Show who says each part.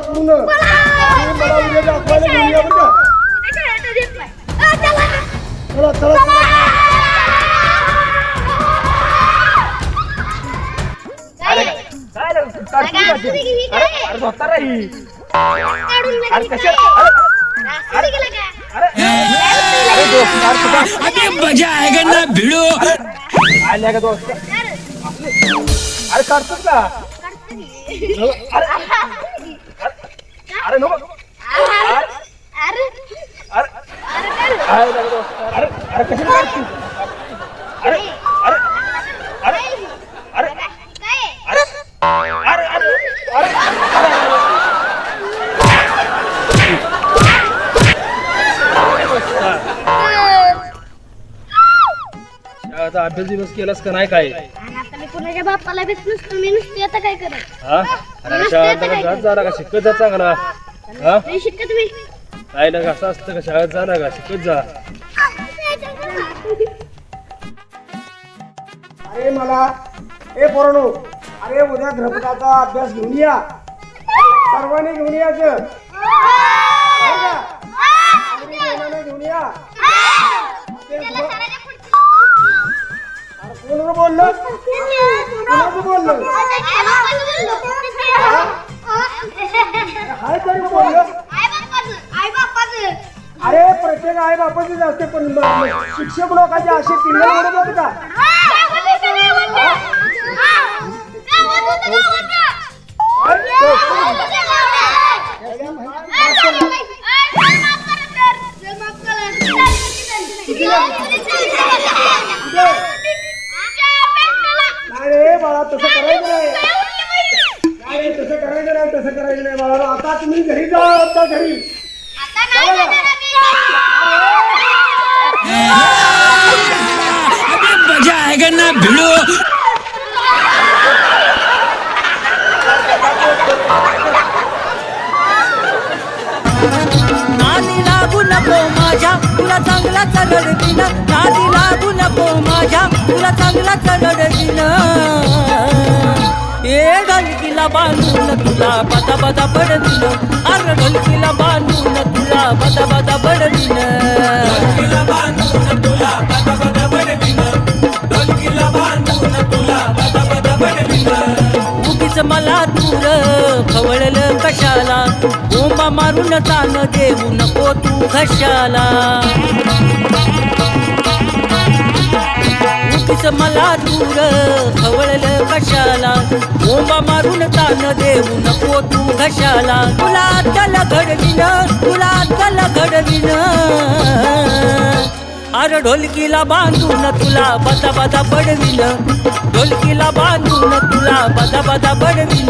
Speaker 1: पूर्ण. आणि मला उद्या दाखवायला घेऊन या बरं का?
Speaker 2: चला. ना.
Speaker 1: चला.
Speaker 2: काय?
Speaker 3: रे, काढतो का ते? अरे म्हातारा ही. दोस्त अरे तुझा
Speaker 4: अभी मजा आएगा ना भिड़ो.
Speaker 3: आल्या का दोस्त?
Speaker 2: अरे,
Speaker 3: अरे काढतोस का. अरे अरे नको
Speaker 2: अरे, अरे,
Speaker 3: अरे
Speaker 2: अरे, काढ.
Speaker 3: काय झालं दोस्त? अरे अरे कशाला काढतो अरे अरे अरे अरे
Speaker 2: काय?
Speaker 3: अरे अरे अरे अरे आता अभ्यास दिवस केलास का नाही काय
Speaker 2: आता मी कुणाच्या बापाला भेट नसतो मी नुसती आता काय करत
Speaker 3: हा? अरे शाळेत का जात जा का? शिकत जा चांगला. हा?
Speaker 2: तुम्ही शिकत मी.
Speaker 3: काय ना असं असतं का? शाळेत जा ना का? शिकत जा.
Speaker 1: अरे मला ए पोरानो अरे उद्या ग्रहपटाचा अभ्यास घेऊन या. सर्वांनी घेऊन यायचं का? आणि घेऊन या. अरे कोण रे बोललं? कोणाचं बोललं हाय तरी बोललं. अरे प्रत्येक आई बापाचीच असते पण शिक्षक लोकांचे असे पिल्ले होते का रे बाळा तसं करायचं नाही नाही रे, तसं करायचं नाही आता तुम्ही घरी जा आता घरी.
Speaker 4: मजा आएगा ना भिड़ो
Speaker 5: नादी लागू नको माझ्या तुला चांगला चलडतीन नादी लागू नको माझ्या तुला चांगला ए ढलकीला बांधून तुला बदा बदा पडतीन अर ढलकीला बांधून तुला बदा बदा पडतीन उगीच मला दूर खवळलं कशाला? ओंबा मारून तान देऊ नको तू घशाला. उगीच मला दूर ओंबा मारून तान देऊन पोतू घशाला. तुला अद्दल घडलीन तुला अद्दल घडलीन अरे ढोलकीला बांधून तुला बदा बदा पडविन ढोलकीला बांधून तुला बदा बदा पडविन